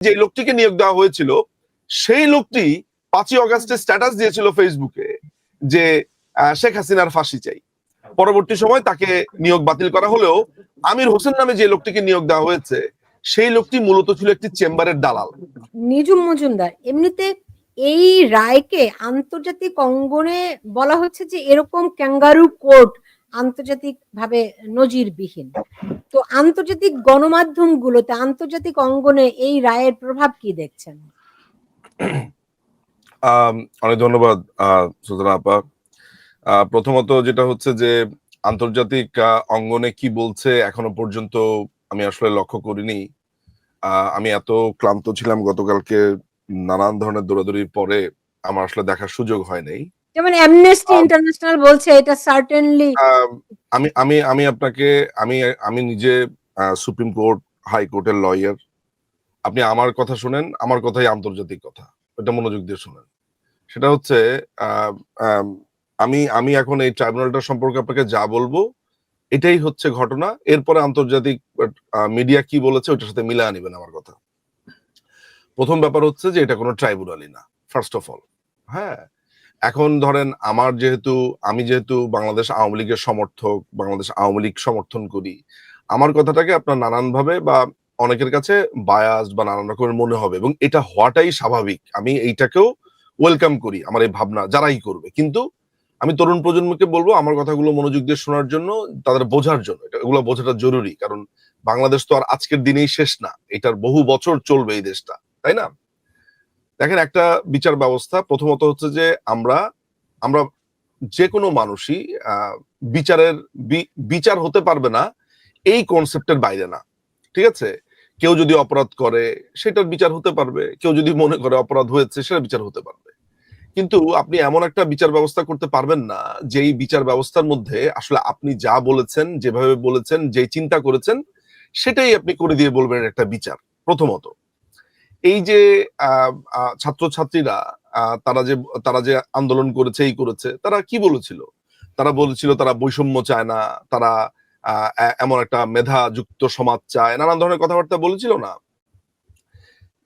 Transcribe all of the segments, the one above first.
যে লোকটিকে নিয়োগ দেওয়া হয়েছিল, সেই লোকটি পাঁচই অগাস্টে স্ট্যাটাস দিয়েছিল ফেসবুকে যে শেখ হাসিনার ফাঁসি চাই। পরবর্তী সময় তাকে নিয়োগ বাতিল করা হলেও আমির হোসেন নামে যে লোকটিকে নিয়োগ দেওয়া হয়েছে, সেই লোকটি মূলত ছিল একটি চেম্বারের দালাল। নিজুম মজুমদার, এমনিতে এই রায়কে আন্তর্জাতিক অঙ্গনে বলা হচ্ছে যে এরকম ক্যাঙ্গারু কোর্ট আন্তর্জাতিক ভাবে নজিরবিহীন। তো আন্তর্জাতিক গণমাধ্যমগুলোতে আন্তর্জাতিক অঙ্গনে এই রায়ের প্রভাব কি দেখছেন? অনেক ধন্যবাদ সুতরাং আপা। প্রথমত যেটা হচ্ছে যে আন্তর্জাতিক অঙ্গনে কি বলছে এখনও পর্যন্ত আমি আসলে লক্ষ্য করিনি। আমি এত ক্লান্ত ছিলাম গতকালকে নানান ধরনের দৌড়াদৌড়ির পরে আমার আসলে দেখার সুযোগ হয় নাই। যেমন অ্যামনেস্টি ইন্টারন্যাশনাল বলছে এটা সার্টেনলি আমি আমি আমি আপনাকে আমি আমি নিজে সুপ্রিম কোর্ট হাইকোর্টের লয়ার আপনি আমার কথা শুনেন আমার কথাই আন্তর্জাতিক কথা। এটা মনোযোগ দিয়ে শুনেন। সেটা হচ্ছে আমি আমি এখন এই ট্রাইব্যুনালটা সম্পর্কে আপনাকে যা বলব এটাই হচ্ছে ঘটনা। এরপরে আন্তর্জাতিক মিডিয়া কি বলেছে ওটার সাথে মিলায় নেবেন আমার কথা। প্রথম ব্যাপার হচ্ছে যে এটা কোনো ট্রাইব্যুনালই না ফার্স্ট অফ অল হ্যাঁ? এখন ধরেন আমার যেহেতু, আমি যেহেতু বাংলাদেশ আওয়ামী লীগের সমর্থক, বাংলাদেশ আওয়ামী লীগ সমর্থন করি, আমার কথাটাকে আপনার নানান ভাবে বা অনেকের কাছে বায়াস বা নানান রকমের মনে হবে এবং এটা হওয়াটাই স্বাভাবিক। আমি এইটাকেও ওয়েলকাম করি, আমার এই ভাবনা যারাই করবে। কিন্তু আমি তরুণ প্রজন্মকে বলব, আমার কথাগুলো মনোযোগ দিয়ে শোনার জন্য, তাদের বোঝার জন্য। এগুলো বোঝাটা জরুরি, কারণ বাংলাদেশ তো আর আজকের দিনেই শেষ না, এটার বহু বছর চলবে এই দেশটা, তাই না? দেখেন, একটা বিচার ব্যবস্থা প্রথমত হচ্ছে যে আমরা আমরা যে কোনো মানুষই বিচারের বিচার হতে পারবে না এই কনসেপ্টের বাইরে না। ঠিক আছে? কেউ যদি অপরাধ করে, সেটার বিচার হতে পারবে। কেউ যদি মনে করে অপরাধ হয়েছে সেটা বিচার হতে পারবে। কিন্তু আপনি এমন একটা বিচার ব্যবস্থা করতে পারবেন না, যেই বিচার ব্যবস্থার মধ্যে আসলে আপনি যা বলেছেন, যেভাবে বলেছেন, যেই চিন্তা করেছেন, সেটাই আপনি করে দিয়ে বলবেন একটা বিচার, প্রথমত। এই যে ছাত্রছাত্রীরা তারা যে তারা যে আন্দোলন করেছে, এই করেছে, তারা কি বলেছিল? তারা বলেছিল তারা বৈষম্য চায় না, তারা এমন একটা মেধা যুক্ত সমাজ চায়, নানান ধরনের কথাবার্তা বলেছিল না?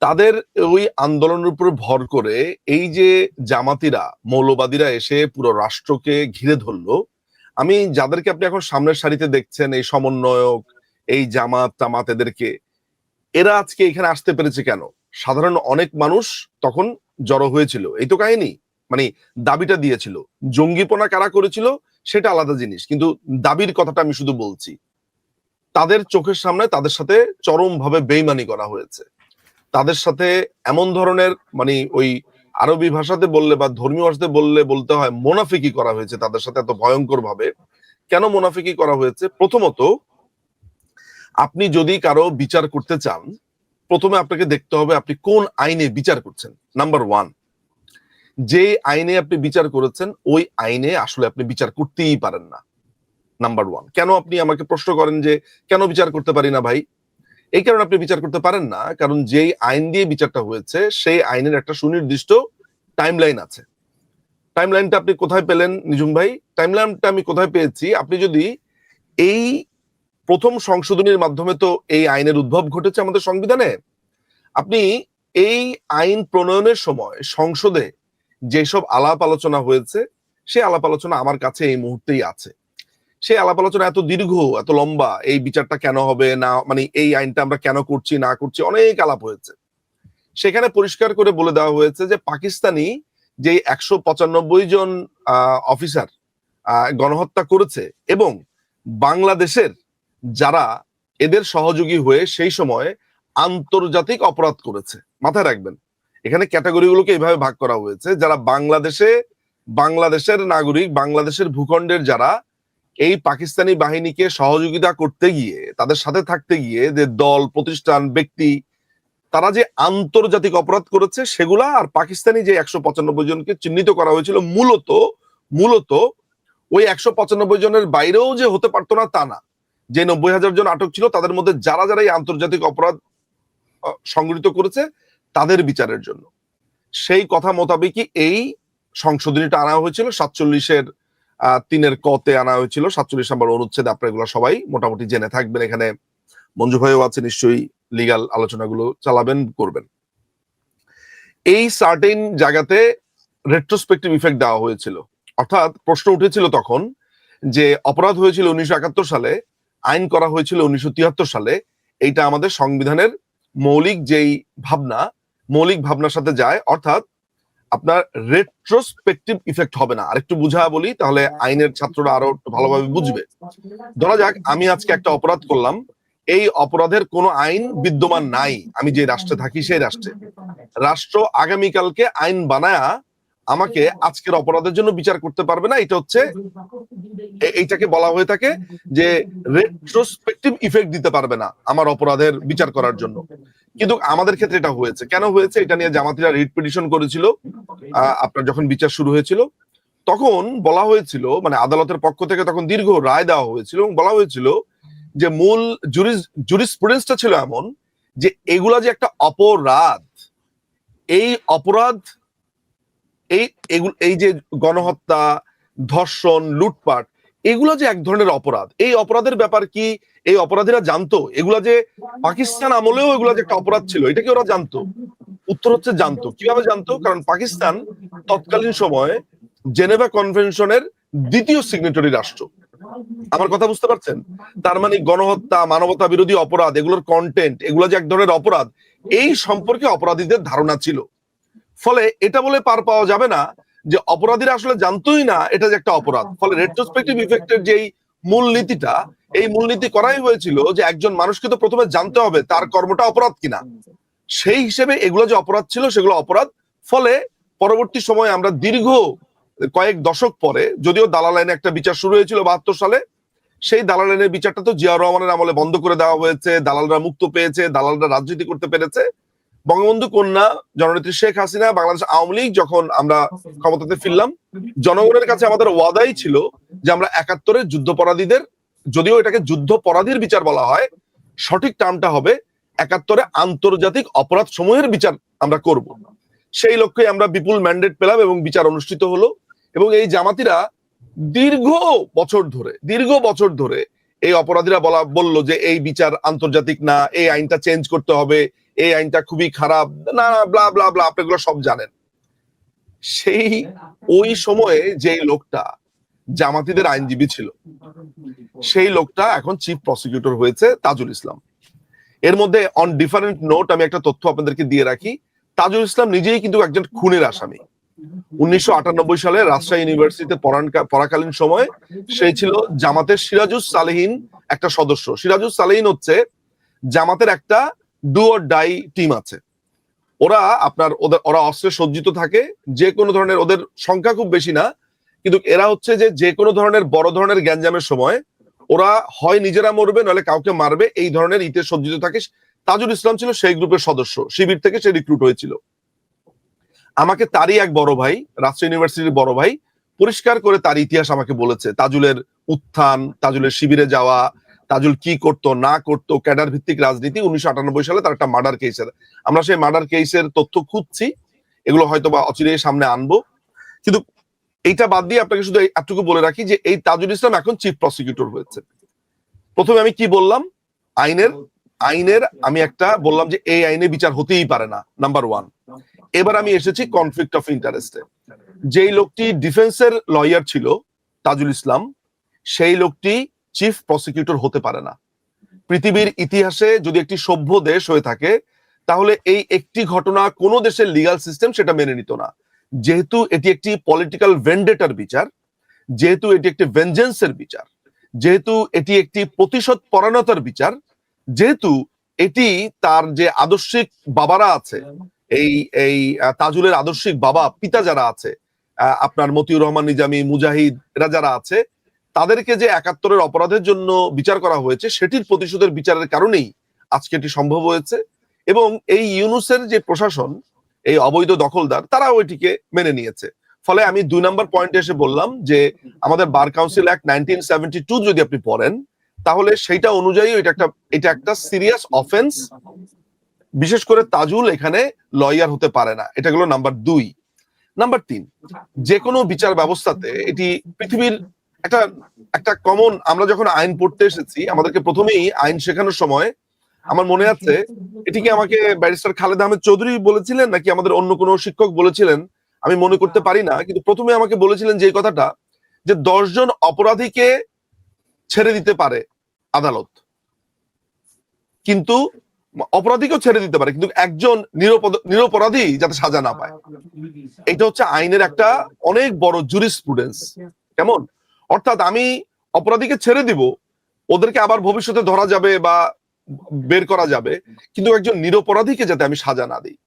তাদের ওই আন্দোলনের উপর ভর করে এই যে জামাতিরা, মৌলবাদীরা এসে পুরো রাষ্ট্রকে ঘিরে ধরলো, আমি যাদেরকে আপনি এখন সামনের সারিতে দেখছেন, এই সমন্বয়ক, এই জামাত তামাত এদেরকে এরা আজকে এখানে আসতে পেরেছে কেন? সাধারণ অনেক মানুষ তখন জড়ো হয়েছিল। এই তো কাহিনী। মানে দাবিটা দিয়েছিল। জঙ্গিপনা কারা করেছিল, সেটা আলাদা জিনিস। কিন্তু দাবির কথাটা আমি শুধু বলছি। তাদের চোখের সামনে তাদের সাথে চরম ভাবে বেইমানি করা হয়েছে। তাদের সাথে এমন ধরনের মানে ওই আরবি ভাষাতে বললে বা ধর্মীয় ভাষাতে বললে বলতে হয়, মোনাফিকি করা হয়েছে তাদের সাথে এত ভয়ঙ্কর ভাবে কেন মোনাফিকি করা হয়েছে? প্রথমত, আপনি যদি কারও বিচার করতে চান প্রথমে আপনাকে দেখতে হবে আপনি কোন আইনে বিচার করছেন। নাম্বার ওয়ান যে আইনে আপনি বিচার করেছেন, ওই আইনে আসলে আপনি বিচার করতেই পারেন না। নাম্বার ওয়ান কেন আপনি আমাকে প্রশ্ন করেন যে কেন বিচার করতে পারি না ভাই? এই কারণে আপনি বিচার করতে পারেন না, কারণ যেই আইন দিয়ে বিচারটা হয়েছে, সেই আইনের একটা সুনির্দিষ্ট টাইম লাইন আছে। টাইম লাইনটা আপনি কোথায় পেলেন নিজুম ভাই? টাইম লাইনটা আমি কোথায় পেয়েছি? আপনি যদি এই প্রথম সংশোধনীর মাধ্যমে তো এই আইনের উদ্ভব ঘটেছে আমাদের সংবিধানে। আপনি এই আইন প্রণয়নের সময় সংসদে যেসব আলাপ আলোচনা হয়েছে সেই আলাপ আলোচনা আমার কাছে এই মুহূর্তেই আছে। সেই আলাপ আলোচনা এত দীর্ঘ, এত লম্বা, এই বিচারটা কেন হবে, না মানে এই আইনটা আমরা কেন করছি, না করছি, অনেক আলাপ হয়েছে। সেখানে পরিষ্কার করে বলে দেওয়া হয়েছে যে পাকিস্তানি যে একশো পঁচানব্বই জন অফিসার গণহত্যা করেছে এবং বাংলাদেশের যারা এদের সহযোগী হয়ে সেই সময় আন্তর্জাতিক অপরাধ করেছে। মাথায় রাখবেন, এখানে ক্যাটাগরিগুলোকে এইভাবে ভাগ করা হয়েছে, যারা বাংলাদেশে, বাংলাদেশের নাগরিক, বাংলাদেশের ভূখণ্ডের যারা এই পাকিস্তানি বাহিনীকে সহযোগিতা করতে গিয়ে, তাদের সাথে থাকতে গিয়ে যে দল, প্রতিষ্ঠান, ব্যক্তি, তারা যে আন্তর্জাতিক অপরাধ করেছে সেগুলা আর পাকিস্তানি যে একশো পঁচানব্বই জনকে চিহ্নিত করা হয়েছিল মূলত মূলত ওই একশো পঁচানব্বই জনের বাইরেও যে হতে পারতো না তা না। যে নব্বই হাজার জন আটক ছিল, তাদের মধ্যে যারা যারা এই আন্তর্জাতিক অপরাধ সংগঠিত করেছে, তাদের বিচারের জন্য। সেই কথা মোতাবেকই এই সংশোধনীটা আনা হয়েছিল। সাতচল্লিশের তিনের কতে আনা হয়েছিল। সাতচল্লিশ নম্বর অনুচ্ছেদ আপনারা এগুলো সবাই মোটামুটি জেনে থাকবেন। এখানে মঞ্জু ভাইও আছে, নিশ্চয়ই লিগাল আলোচনাগুলো চালাবেন, করবেন। এই সার্টেন জায়গাতে রেট্রোস্পেক্টিভ ইফেক্ট দেওয়া হয়েছিল। অর্থাৎ প্রশ্ন উঠেছিল তখন যে অপরাধ হয়েছিল উনিশশো একাত্তর সালে আইন করা হয়েছিল উনিশশো তিয়াত্তর সালে এইটা আমাদের সংবিধানের মৌলিক যেই ভাবনা মৌলিক ভাবনার সাথে যায় অর্থাৎ আপনার রেট্রোস্পেক্টিভ ইফেক্ট হবে না। আরেকটু বুঝা বলি তাহলে আইনের ছাত্ররা আরও একটু ভালোভাবে বুঝবে। ধরা যাক আমি আজকে একটা অপরাধ করলাম। এই অপরাধের কোনো আইন বিদ্যমান নাই। আমি যে রাষ্ট্রে থাকি সেই রাষ্ট্রে। রাষ্ট্র আগামীকালকে আইন বানায়া আমাকে আজকের অপরাধের জন্য বিচার করতে পারবে না এটা হচ্ছে এইটাকে বলা হয়ে থাকে যে রেট্রোস্পেক্টিভ ইফেক্ট দিতে পারবে না আমার অপরাধের বিচার করার জন্য। কিন্তু আমাদের ক্ষেত্রে এটা হয়েছে। কেন হয়েছে? এটা নিয়ে জামাতিরা রিট পিটিশন করেছিল আপনার যখন বিচার শুরু হয়েছিল তখন বলা হয়েছিল মানে আদালতের পক্ষ থেকে তখন দীর্ঘ রায় দেওয়া হয়েছিল এবং বলা হয়েছিল যে মূল জুরিস জুরিসপ্রুডেন্সটা ছিল এমন যে এগুলা যে একটা অপরাধ এই অপরাধ এই এই যে গণহত্যা, ধর্ষণ, লুটপাট, এগুলো যে এক ধরনের অপরাধ, এই অপরাধের ব্যাপার কি? এই অপরাধীরা জানতো? এগুলা যে পাকিস্তান আমলেও এগুলা যে একটা অপরাধ ছিল, এটা কি ওরা জানতো? উত্তর হচ্ছে জানতো। কীভাবে জানতো? কারণ পাকিস্তান তৎকালীন সময়ে জেনেভা কনভেনশনের দ্বিতীয় সিগনেটরি রাষ্ট্র। আমার কথা বুঝতে পারছেন? তার মানে গণহত্যা মানবতা বিরোধী অপরাধ, এগুলোর কন্টেন্ট এগুলো যে এক ধরনের অপরাধ, এই সম্পর্কে অপরাধীদের ধারণা ছিল। ফলে এটা বলে পার পাওয়া যাবে না যে অপরাধীরা আসলে জানতোই না এটা যে একটা অপরাধ। ফলে রেট্রোস্পেক্টিভ ইফেক্টের যেই মূলনীতিটা এই মূলনীতি করাই হয়েছিল যে একজন মানুষকে তো প্রথমে জানতে হবে তার কর্মটা অপরাধ কিনা। সেই হিসেবে এগুলো যে অপরাধ ছিল সেগুলো অপরাধ। ফলে পরবর্তী সময়ে আমরা দীর্ঘ কয়েক দশক পরে যদিও দালাল আইনে একটা বিচার শুরু হয়েছিল বাহাত্তর সালে সেই দালাল আইনের বিচারটা তো জিয়া রহমানের আমলে বন্ধ করে দেওয়া হয়েছে দালালরা মুক্ত পেয়েছে দালালরা রাজনীতি করতে পেরেছে। বঙ্গবন্ধু কন্যা জননেত্রী শেখ হাসিনা বাংলাদেশ আওয়ামী লীগ যখন আমরা ক্ষমতাতে ফিরলাম, জনগণের কাছে আমাদের ওয়াদাই ছিল যে আমরা একাত্তরের যুদ্ধপরাধীদের, যদিও এটাকে যুদ্ধপরাধীর বিচার বলা হয়, সঠিক টার্মটা হবে একাত্তরে আন্তর্জাতিক অপরাধ সমূহের বিচার আমরা করব। সেই লক্ষ্যে আমরা বিপুল ম্যান্ডেট পেলাম এবং বিচার অনুষ্ঠিত হলো এবং এই জামাতিরা দীর্ঘ বছর ধরে, দীর্ঘ বছর ধরে এই অপরাধীরা বলা, বলল যে এই বিচার আন্তর্জাতিক না, এই আইনটা চেঞ্জ করতে হবে এই আইনটা খুবই খারাপ, না ব্লা ব্লা ব্লা আপনি এগুলো সব জানেন। সেই ওই সময়ে যেই লোকটা জামাতিদের আইনজীবী ছিল, সেই লোকটা এখন চিফ প্রসিকিউটর হয়েছে তাজুল ইসলাম। এর মধ্যে অন ডিফারেন্ট নোট আমি একটা তথ্য আপনাদেরকে দিয়ে রাখি, তাজুল ইসলাম নিজেই কিন্তু একজন খুনের আসামি। উনিশশো আটানব্বই সালে রাজশাহী ইউনিভার্সিটিতে পড়াকালীন সময় সে ছিল জামাতের সিরাজুস সালেহিন একটা সদস্য। সিরাজুস সালেহিন হচ্ছে জামাতের একটা ডু অর ডাই টিম আছে। ওরা আপনার ওদের, ওরা অস্ত্রে সজ্জিত থাকে, যে কোনো ধরনের ওদের সংখ্যা খুব বেশি না, কিন্তু এরা হচ্ছে যে যে কোনো ধরনের বড় ধরনের গ্যাঞ্জামের সময় ওরা হয় নিজেরা মরবে, নাহলে কাউকে মারবে, এই ধরনের ইতে সজ্জিত থাকে। তাজুল ইসলাম ছিল সেই গ্রুপের সদস্য, শিবির থেকে সে রিক্রুট হয়েছিল। আমাকে তারই এক বড় ভাই রাজশাহী ইউনিভার্সিটির বড় ভাই, পরিষ্কার করে তার ইতিহাস আমাকে বলেছে। তাজুলের উত্থান, তাজুলের শিবিরে যাওয়া তাজুল কি করতো, না করতো, ক্যাডার ভিত্তিক রাজনীতি উনিশশো আটানব্বই সালে তার একটা মার্ডার কেসের আমরা সেই মার্ডার কেসের তথ্য খুঁজছি, এগুলো হয়তো বা অচিরেই সামনে আনব। কিন্তু এইটা বাদ দিয়ে আপনাকে শুধু এতটুকু বলে রাখি যে এই তাজুল ইসলাম এখন চিফ প্রসিকিউটর হয়েছে। প্রথমে আমি কি বললাম? আইনের আইনের আমি একটা বললাম যে এই আইনে বিচার হতেই পারে না নাম্বার ওয়ান এবার আমি এসেছি কনফ্লিক্ট অফ ইন্টারেস্টে যেই লোকটি ডিফেন্সের লয়ার ছিল, তাজুল ইসলাম, সেই লোকটি চিফ প্রসিকিউটর হতে পারে না। পৃথিবীর ইতিহাসে যদি একটি সভ্য দেশ হয়ে থাকে, তাহলে এই একটি ঘটনা কোনো দেশের লিগাল সিস্টেম সেটা মেনে নিত না। যেহেতু এটি একটি পলিটিক্যাল ভেন্ডেটার বিচার, যেহেতু এটি একটি ভেঞ্জেন্সের বিচার, যেহেতু এটি একটি প্রতিশোধ পরায়ণতার বিচার, যেহেতু এটি তার যে আদর্শিক বাবারা আছে, এই এই তাজুলের আদর্শিক বাবা, পিতা যারা আছে আপনার মতিউর রহমান, নিজামী, মুজাহিদ, এরা যারা আছে তাদেরকে যে একাত্তরের অপরাধের জন্য বিচার করা হয়েছে, সেটির প্রতিশোধের বিচারের কারণেই আজকে এটি সম্ভব হয়েছে। এবং এই ইউনুসের যে প্রশাসন, এই অবৈধ দখলদার তারা ওইটিকে মেনে নিয়েছে। ফলে আমি দুই নম্বর পয়েন্টে এসে বললাম যে, আমাদের bar council act nineteen seventy two যদি আপনি পড়েন, তাহলে সেইটা অনুযায়ী এটা একটা এটা একটা সিরিয়াস অফেন্স। বিশেষ করে তাজুল এখানে লয়ার হতে পারে না। এটা হলো নাম্বার দুই। নাম্বার তিন, যে কোনো বিচার ব্যবস্থাতে এটি পৃথিবীর একটা একটা কমন আমরা যখন আইন পড়তে এসেছি, আমাদেরকে প্রথমেই আইন শেখানোর সময় আমার মনে আছে, এটি কি আমাকে ব্যারিস্টার খালেদ আহমেদ চৌধুরী বলেছিলেন নাকি আমাদের অন্য কোনো শিক্ষক বলেছিলেন? আমি মনে করতে পারি না, কিন্তু প্রথমে আমাকে বলেছিলেন যে কথাটা, যে দশজন অপরাধীকে ছেড়ে দিতে পারে আদালত। কিন্তু অপরাধীকেও ছেড়ে দিতে পারে, কিন্তু একজন নিরপরাধী যাতে সাজা না পায়। এটা হচ্ছে আইনের একটা অনেক বড় জুরিসপ্রুডেন্স কেমন? অর্থাৎ আমি অপরাধীকে ছেড়ে দিব, ওদেরকে আবার ভবিষ্যতে ধরা যাবে বা বের করা যাবে, কিন্তু একজন নিরপরাধীকে যাতে আমি সাজা না দিই।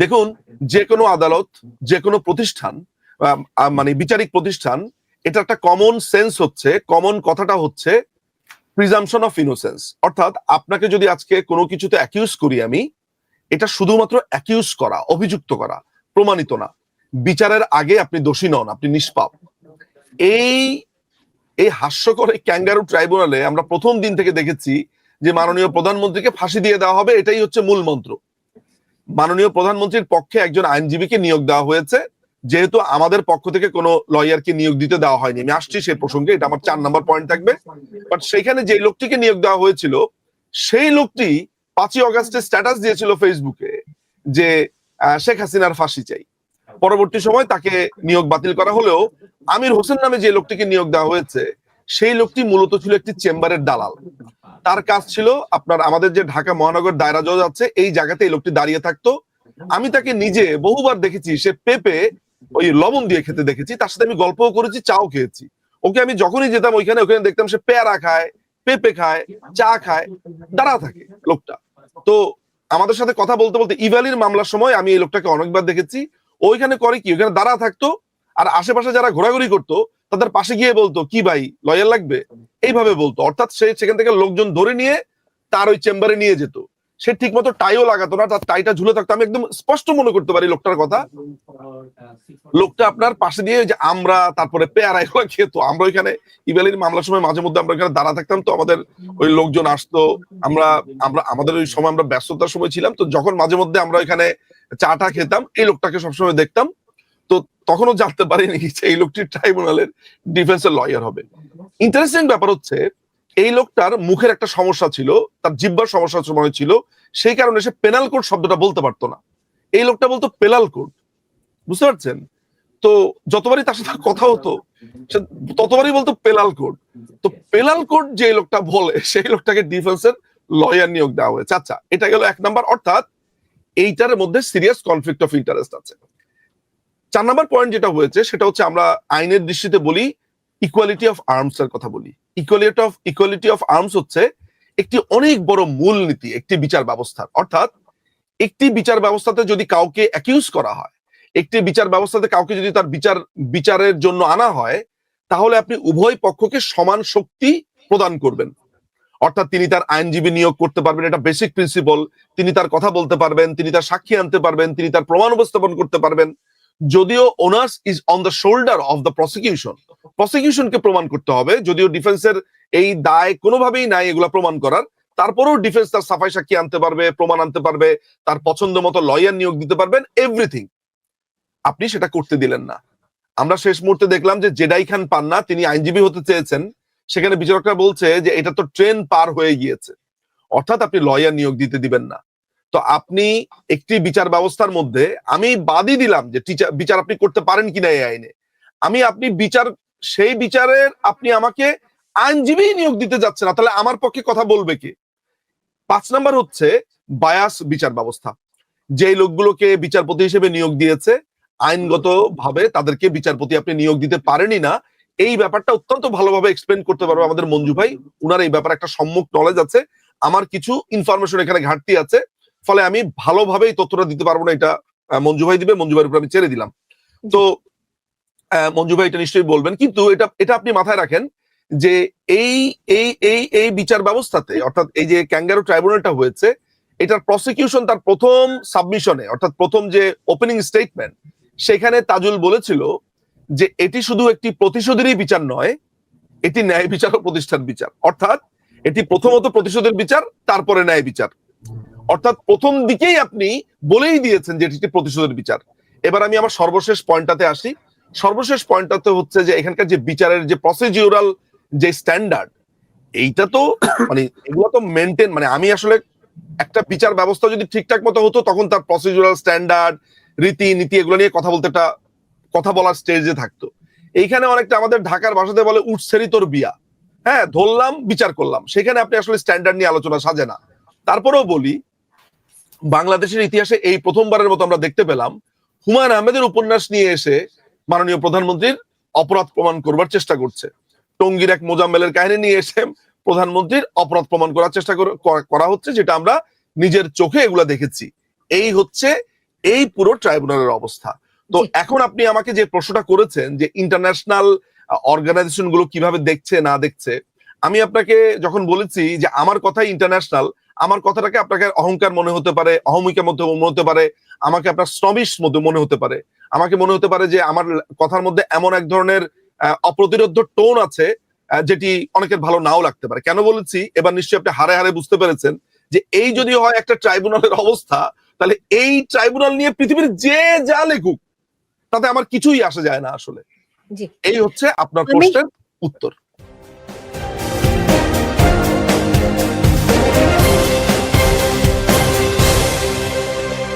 দেখুন, যে কোনো আদালত, যে কোনো প্রতিষ্ঠান মানে বিচারিক প্রতিষ্ঠান, এটা একটা কমন সেন্স হচ্ছে কমন কথাটা হচ্ছে প্রিজামশন অফ ইনোসেন্স অর্থাৎ আপনাকে যদি আজকে কোনো কিছুতে অ্যাকিউজ করি আমি, এটা শুধুমাত্র অ্যাকিউজ করা, অভিযুক্ত করা, প্রমাণিত না। বিচারের আগে আপনি দোষী নন, আপনি নিষ্পাপ। এই এই হাস্যকর এই ক্যাঙ্গারু ট্রাইব্যুনালে আমরা প্রথম দিন থেকে দেখেছি যে মাননীয় প্রধানমন্ত্রীকে ফাঁসি দিয়ে দেওয়া হবে, এটাই হচ্ছে মূল মন্ত্র। মাননীয় প্রধানমন্ত্রীর পক্ষে একজন আইনজীবীকে নিয়োগ দেওয়া হয়েছে, যেহেতু আমাদের পক্ষ থেকে কোনো লয়ারকে নিয়োগ দিতে দেওয়া হয়নি। আমি আসছি সেই প্রসঙ্গে, এটা আমার চার নম্বর পয়েন্ট থাকবে। বাট সেখানে যে লোকটিকে নিয়োগ দেওয়া হয়েছিল, সেই লোকটি পাঁচই অগাস্টে স্ট্যাটাস দিয়েছিল ফেসবুকে যে শেখ হাসিনার ফাঁসি চাই। পরবর্তী সময় তাকে নিয়োগ বাতিল করা হলেও আমির হোসেন নামে যে লোকটিকে নিয়োগ দেওয়া হয়েছে, সেই লোকটি মূলত ছিল একটি চেম্বারের দালাল। তার কাজ ছিল আপনার আমাদের যে ঢাকা মহানগর দায়রা জজ আছে, এই জায়গাতে এই লোকটি দাঁড়িয়ে থাকতো। আমি তাকে নিজে বহুবার দেখেছি, সে পেপে ওই লবণ দিয়ে খেতে দেখেছি, তার সাথে আমি গল্পও করেছি, চাও খেয়েছি। ওকে আমি যখনই যেতাম ওইখানে, ওখানে দেখতাম সে পেয়ারা খায়, পেঁপে খায়, চা খায় দাঁড়া থাকে লোকটা। তো আমাদের সাথে কথা বলতে বলতে ইভালির মামলার সময় আমি এই লোকটাকে অনেকবার দেখেছি। ওইখানে করে কি? ওইখানে দাঁড়া থাকতো আর আশেপাশে যারা ঘোরাঘুরি করতো, তাদের পাশে গিয়ে বলতো, কি ভাই লয়ার লাগবে? এইভাবে বলতো। অর্থাৎ সে সেখান থেকে লোকজন ধরে নিয়ে তার ওই চেম্বারে নিয়ে যেত। সে ঠিক মতো টাইও লাগাতো না, তার টাইটা ঝুলে থাকতো। আমি একদম স্পষ্ট মনে করতে পারি লোকটার কথা। লোকটা আপনার পাশে দিয়ে যে আমরা, তারপরে পেয়ারা এগুলো খেতো। আমরা ওইখানে ইবেলির মামলার সময় মাঝে মধ্যে আমরা এখানে দাঁড়া থাকতাম তো আমাদের ওই লোকজন আসতো। আমরা আমরা, আমাদের ওই সময় আমরা ব্যস্ততার সময় ছিলাম তো যখন মাঝে মধ্যে আমরা ওইখানে চাটা খেতাম, এই লোকটাকে সবসময় দেখতাম। তো তখনও জানতে পারিনি যে এই লোকটি ট্রাইব্যুনালের ডিফেন্সের লয়ার হবে। ইন্টারেস্টিং ব্যাপার হচ্ছে এই লোকটার মুখের একটা সমস্যা ছিল, তার জিব্বার সমস্যা মনে ছিল, সেই কারণে সে পেনাল কোড শব্দটা বলতে পারতো না। এই লোকটা বলতো পেলাল কোড বুঝতে পারছেন? তো যতবারই তার সাথে কথা হতো, সে ততবারই বলতো পেলাল কোড তো পেলাল কোড যে লোকটা বলে, সেই লোকটাকে ডিফেন্সের লয়ার নিয়োগ দেওয়া হয়েছে। আচ্ছা এটা গেল এক নাম্বার। অর্থাৎ এইটার মধ্যে সিরিয়াস কনফ্লিক্ট অফ ইন্টারেস্ট আছে। চার নাম্বার পয়েন্ট যেটা হয়েছে, সেটা হচ্ছে আমরা আইনের দৃষ্টিতে বলি ইকুয়ালিটি অফ আর্মস এর কথা বলি। Equality of equality of arms হচ্ছে একটি অনেক বড় মূলনীতি, একটি বিচার ব্যবস্থার অর্থাৎ একটি বিচার ব্যবস্থাতে যদি কাউকে অ্যাকিউজ করা হয়, একটি বিচার ব্যবস্থাতে কাউকে যদি তার বিচার, বিচারের জন্য আনা হয়, তাহলে আপনি উভয় পক্ষকে সমান শক্তি প্রদান করবেন। অর্থাৎ তিনি তার আইনজীবী নিয়োগ করতে পারবেন, এটা বেসিক প্রিন্সিপল তিনি তার কথা বলতে পারবেন, তিনি তার সাক্ষী আনতে পারবেন, তিনি তার প্রমাণ উপস্থাপন করতে পারবেন। যদিও onus is on the shoulder of the prosecution প্রসিকিউশনকে প্রমাণ করতে হবে, যদিও ডিফেন্সের এই দায় কোনোভাবেই নাই এগুলা প্রমাণ করার। তারপরেও ডিফেন্স তার সাফাই সাক্ষী আনতে পারবে, প্রমাণ আনতে পারবে, তার পছন্দ মতো লয়ার নিয়োগ দিতে পারবেন এভরিথিং আপনি সেটা করতে দিলেন না। আমরা শেষ মুহূর্তে দেখলাম যে জেডাই খান পান্না তিনি আইনজীবী হতে চেয়েছেন। সেখানে বিচারকরা বলছে যে এটা তো ট্রেন পার হয়ে গিয়েছে। অর্থাৎ আপনি লয়ার নিয়োগ দিতে দিবেন না। তো আপনি একটি বিচার ব্যবস্থার মধ্যে আমি বাদই দিলাম যে টিচার বিচার আপনি করতে পারেন কিনা এই আইনে। আমি আপনি বিচার সেই বিচারের আপনি আমাকে আইনজীবী নিয়োগ দিতে যাচ্ছে না, তাহলে আমার পক্ষে কথা বলবে কে? পাঁচ নাম্বার হচ্ছে বায়াস বিচার ব্যবস্থা। যেই লোকগুলোকে বিচারপতি হিসেবে নিয়োগ দিয়েছে আইনগত ভাবে তাদেরকে বিচারপতি আপনি নিয়োগ দিতে পারেনি না, এই ব্যাপারটা অত্যন্ত ভালোভাবে এক্সপ্লেন করতে পারবে আমাদের মঞ্জু ভাই। উনার এই ব্যাপারে একটা সম্মুখ নলেজ আছে। আমার কিছু ইনফরমেশন এখানে ঘাটতি আছে, ফলে আমি ভালোভাবে এই তথ্যটা দিতে পারব না, এটা মঞ্জু ভাই দিবে, মঞ্জু ভাইয়ের উপর আমি ছেড়ে দিলাম। তো মঞ্জু ভাই, এটা নিশ্চয়ই বলবেন। কিন্তু এটা এটা আপনি মাথায় রাখেন যে এই এই এই এই বিচার ব্যবস্থাতে, অর্থাৎ এই যে ক্যাঙ্গারু ট্রাইব্যুনালটা হয়েছে, এটার প্রসিকিউশন তার প্রথম সাবমিশনে অর্থাৎ প্রথম যে ওপেনিং স্টেটমেন্ট সেখানে তাজুল বলেছিল যে এটি শুধু একটি প্রতিশোধেরই বিচার নয়, এটি ন্যায় বিচার ও প্রতিষ্ঠার বিচার। অর্থাৎ এটি প্রথমত প্রতিশোধের বিচার, তারপরে ন্যায় বিচার। অর্থাৎ প্রথম দিকেই আপনি বলেই দিয়েছেন যে এটি প্রতিশোধের বিচার। এবার আমি আমার সর্বশেষ পয়েন্টটাতে আসি। সর্বশেষ পয়েন্টটাতে হচ্ছে যে এখানকার যে বিচারের যে প্রসিডিউরাল যে স্ট্যান্ডার্ড এইটা তো মানে এগুলো তো মেনটেন মানে আমি আসলে একটা বিচার ব্যবস্থা যদি ঠিকঠাক মতো হতো, তখন তার প্রসিডিউরাল স্ট্যান্ডার্ড রীতি নীতি এগুলো নিয়ে কথা বলতে একটা, কথা বলার স্টেজে থাকতো। এইখানে অনেকটা আমাদের ঢাকার ভাষাতে বলে উঠছেরি তোর বিয়া। হ্যাঁ ধরলাম, বিচার করলাম। সেখানে আপনি আসলে স্ট্যান্ডার্ড নিয়ে আলোচনা সাজে না। তারপরেও বলি, বাংলাদেশের ইতিহাসে এই প্রথমবারের মতো আমরা দেখতে পেলাম, হুমায়ুন আহমেদের উপন্যাস নিয়ে এসে মাননীয় প্রধানমন্ত্রীর অপরাধ প্রমাণ করবার চেষ্টা করছে। টঙ্গীর এক মোজাম্মেলের কাহিনী নিয়ে এসে প্রধানমন্ত্রীর অপরাধ প্রমাণ করার চেষ্টা করা- হচ্ছে যেটা আমরা নিজের চোখে এগুলা দেখেছি। এই হচ্ছে এই পুরো ট্রাইব্যুনালের অবস্থা। তো এখন আপনি আমাকে যে প্রশ্নটা করেছেন যে ইন্টারন্যাশনাল অর্গানাইজেশনগুলো কীভাবে দেখছে না দেখছে আমি আপনাকে যখন বলেছি যে আমার কথাই ইন্টারন্যাশনাল আমার কথাটাকে আপনাকে অহংকার মনে হতে পারে অহমিকার মধ্যে মনে হতে পারে আমাকে আপনার স্নবিশ মধ্যে মনে হতে পারে। আমাকে মনে হতে পারে যে আমার কথার মধ্যে এমন এক ধরনের আহ, অপ্রতিরোধ্য টোন আছে যেটি অনেকের ভালো নাও লাগতে পারে। কেন বলেছি? এবার নিশ্চয়ই আপনি হারে হারে বুঝতে পেরেছেন যে এই যদি হয় একটা ট্রাইব্যুনালের অবস্থা তাহলে এই ট্রাইব্যুনাল নিয়ে পৃথিবীর যে যা লেখুক তাতে আমার কিছুই আসা যায় না আসলে। এই হচ্ছে আপনার আমি- প্রশ্নের উত্তর।